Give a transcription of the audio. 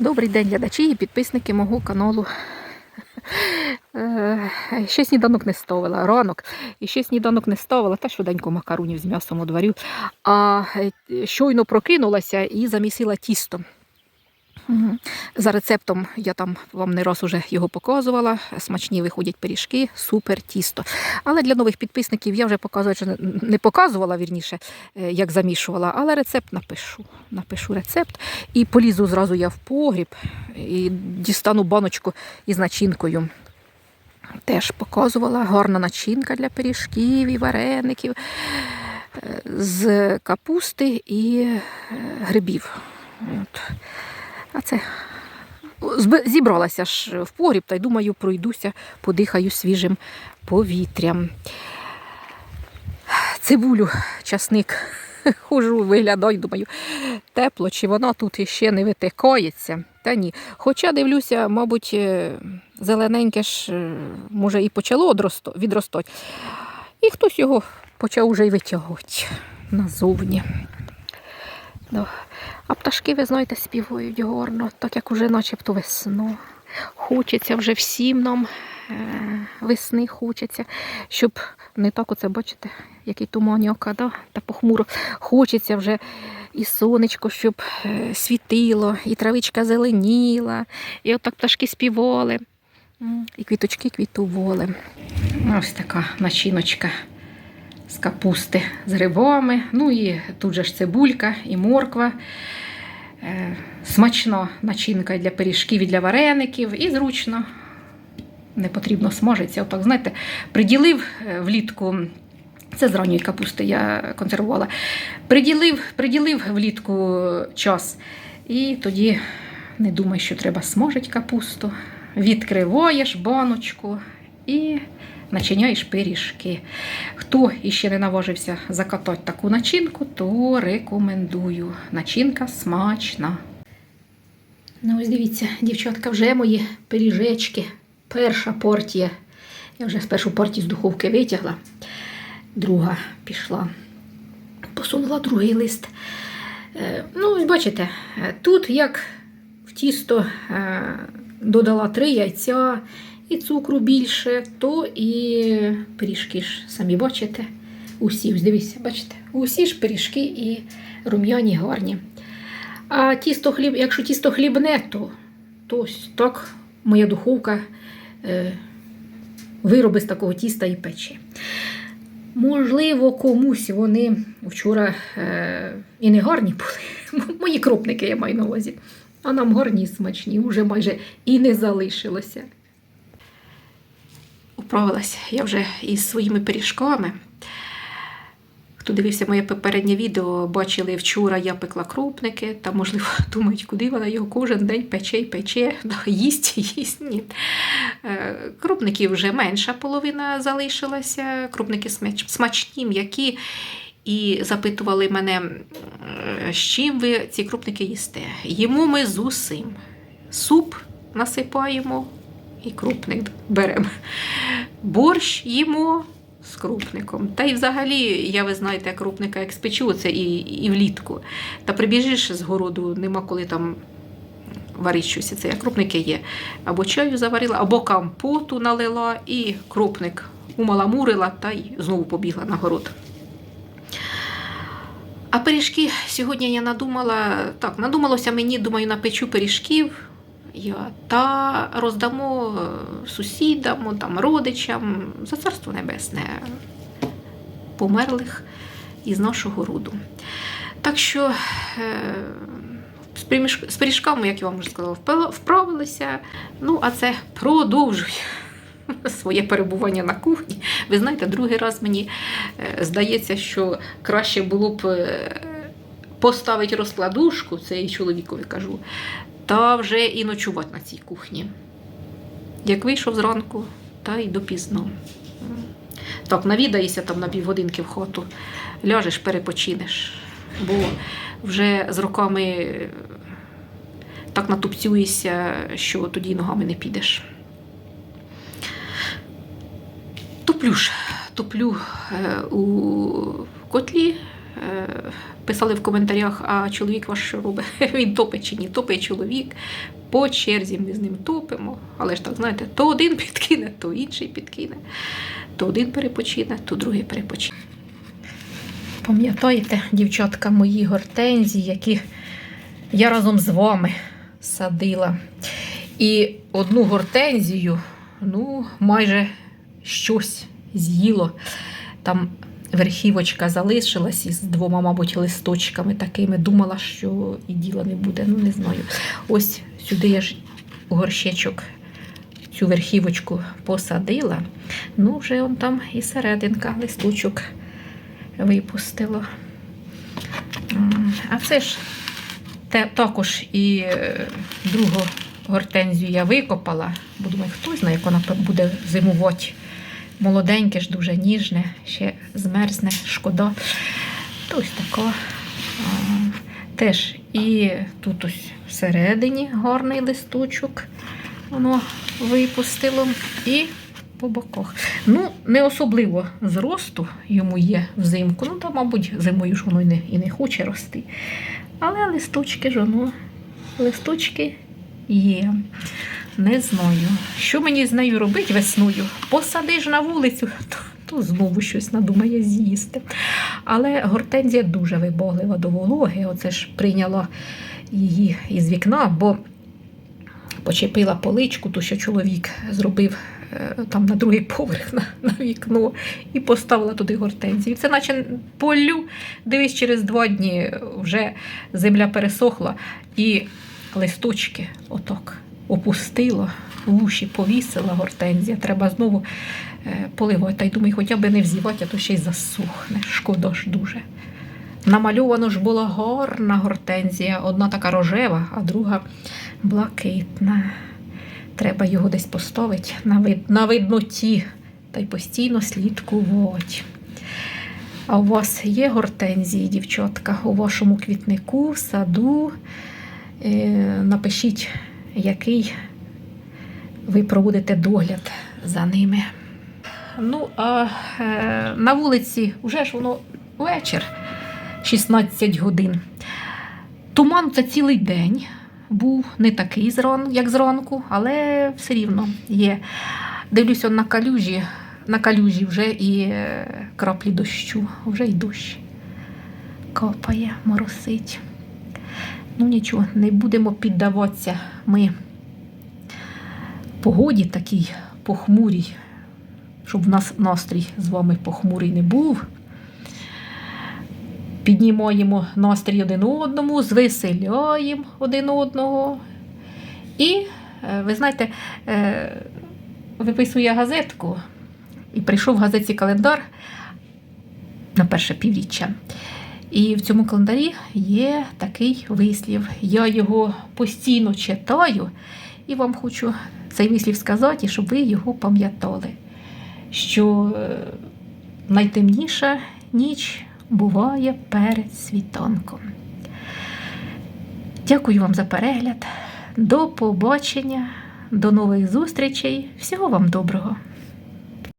Добрий день, глядачі і підписники мого каналу. Е, Ще сніданок не ставила, ранок. І ще сніданок не ставила, та швиденько макарунів з м'ясом у одварю. А е, щойно прокинулася і замісила тісто. За рецептом я там вам не раз уже його показувала. Смачні виходять пиріжки, супер тісто. Але для нових підписників я вже показувати не- не показувала вірніше, е, як замішувала, але рецепт напишу. Напишу рецепт і полізу зразу я в погріб і дістану баночку із начинкою. Теж показувала гарна начинка для пиріжків і вареників е, з капусти і е, грибів. От. А це зібралася ж в погріб, та й думаю, пройдуся, подихаю свіжим повітрям. Цибулю, часник. Хожу, виглядаю, думаю, тепло, чи вона тут іще не витикається. Та ні. Хоча дивлюся, мабуть, е, зелененьке ж е, може і почало відростати. І хтось його почав уже й витягувати назовні. Ну, а пташки, ви знаєте, співають гарно, так як уже начебто весну. Хочеться вже всім нам е, весни хочеться, щоб не так оце, бачите, який туманяка, да? та похмуро. Хочеться вже і сонечко, щоб е, світило, і травичка зеленіла, і отак пташки співали, і квіточки квітували. Ось така начиночка з капусти з грибами. Ну і тут же ж цибулька і морква. Е, Смачна начинка для пиріжків і для вареників, і зручно. Не потрібно смажитися. Отак, знаєте, приділив е, влітку. Це з ранньої капусти я консервувала. Приділив, приділив влітку час. І тоді не думай, що треба смажити капусту. Відкриваєш баночку і начиняєш пиріжки. Хто іще не наважився закатати таку начинку, то рекомендую. Начинка смачна. Ну, ось дивіться, дівчатка, вже мої пиріжечки. Перша партія. Я вже з першу партію з духовки витягла. Друга пішла. Посунула другий лист. Е, Ну, ось бачите, е, тут як в тісто е, додала три яйця і цукру більше, то і пиріжки ж самі бачите. Усі, ось дивіться, бачите, усі ж пиріжки і рум'яні гарні. А тісто хліб, якщо тісто хлібне, то, то ось так моя духовка е, вироби з такого тіста і пече. Можливо, комусь вони вчора е, і не гарні були. Мої кропники я маю на увазі. А нам гарні смачні, вже майже і не залишилося. Управилася я вже із своїми пиріжками. Хто дивився моє попереднє відео, бачили вчора я пекла крупники, та, можливо, думають, куди вона його кожен день пече і пече, їсть, їсть. Ні. Е, Крупників вже менша половина залишилася. Крупники смачні, м'які. І запитували мене, з чим ви ці крупники їсте. Їмо ми з усім. Суп насипаємо і крупник беремо. Борщ їмо з крупником. Та й взагалі, я ви знаєте, крупника як спечу, це і, і влітку. Та прибіжиш з городу, нема коли там варити щось. Це як крупники є. Або чаю заварила, або компоту налила, і крупник умаламурила та й знову побігла на город. А пиріжки сьогодні я надумала, так, надумалося мені, думаю, напечу пиріжків та роздамо е, сусідам, там, родичам за царство небесне померлих із нашого роду. Так що е, з пиріж- пиріжками, як я вам вже сказала, вправилися. Ну, а це продовжує своє перебування на кухні. Ви знаєте, другий раз мені е, здається, що краще було б поставити розкладушку, це і чоловікові кажу, та вже і ночувати на цій кухні. Як вийшов зранку, та й допізно. Так, навідаєшся там на півгодинки в хату, ляжеш, перепочинеш. Бо вже з роками е, так натупцюєшся, що тоді ногами не підеш. Топлю ж, топлю е, у котлі писали в коментарях, а чоловік ваш що робить? Він топить чи ні? Топить чоловік. По черзі ми з ним топимо. Але ж так, знаєте, то один підкине, то інший підкине. То один перепочине, то другий перепочине. Пам'ятаєте, дівчатка, мої гортензії, які я разом з вами садила. І одну гортензію, ну, майже щось з'їло. Там верхівочка залишилась із двома, мабуть, листочками такими. Думала, що і діла не буде. Ну, не знаю. Ось сюди я ж горщечок цю верхівочку посадила. Ну, вже он там і серединка листочок випустило. М, А це ж те, також і е, другу гортензію я викопала, бо думаю, хто знає, як вона буде зимувати. Молоденьке ж, дуже ніжне, ще змерзне, шкода. То ось тако. Теж і тут ось всередині гарний листочок воно випустило. І по боках. Ну, не особливо зросту йому є взимку. Ну, та, мабуть, зимою ж воно і не, і не хоче рости. Але листочки ж воно, листочки є. Не знаю. Що мені з нею робити весною? Посадиш на вулицю, то, знову щось надумає з'їсти. Але гортензія дуже вибоглива до вологи. Оце ж прийняла її із вікна, бо почепила поличку, ту, що чоловік зробив е, там на другий поверх на, на вікно, і поставила туди гортензію. Це наче полю, дивись, через два дні вже земля пересохла, і листочки отак опустила, в уші повісила гортензія. Треба знову поливати. Та й думаю, хоча б не взівати, а то ще й засохне. Шкода ж дуже. Намальовано ж була гарна гортензія, одна така рожева, а друга блакитна. Треба його десь поставити на, вид, на видноті та й постійно слідкувати. А у вас є гортензії, дівчатка, у вашому квітнику, саду. Е, напишіть, який ви проводите догляд за ними. Ну, а е, на вулиці вже ж воно вечір, 16 годин. Туман це цілий день був не такий як зранку, але все рівно є. Дивлюся на калюжі, на калюжі вже і е, краплі дощу, вже й дощ капає, моросить. Ну нічого, не будемо піддаватися ми погоді такій похмурій, щоб в нас настрій з вами похмурий не був. Піднімаємо настрій один одному, звеселяємо один одного. І, е, ви знаєте, е, виписує газетку, і прийшов в газеті календар на перше півріччя. І в цьому календарі є такий вислів. Я його постійно читаю, і вам хочу цей вислів сказати, щоб ви його пам'ятали, що е, найтемніша ніч буває перед світанком. Дякую вам за перегляд. До побачення, до нових зустрічей. Всього вам доброго!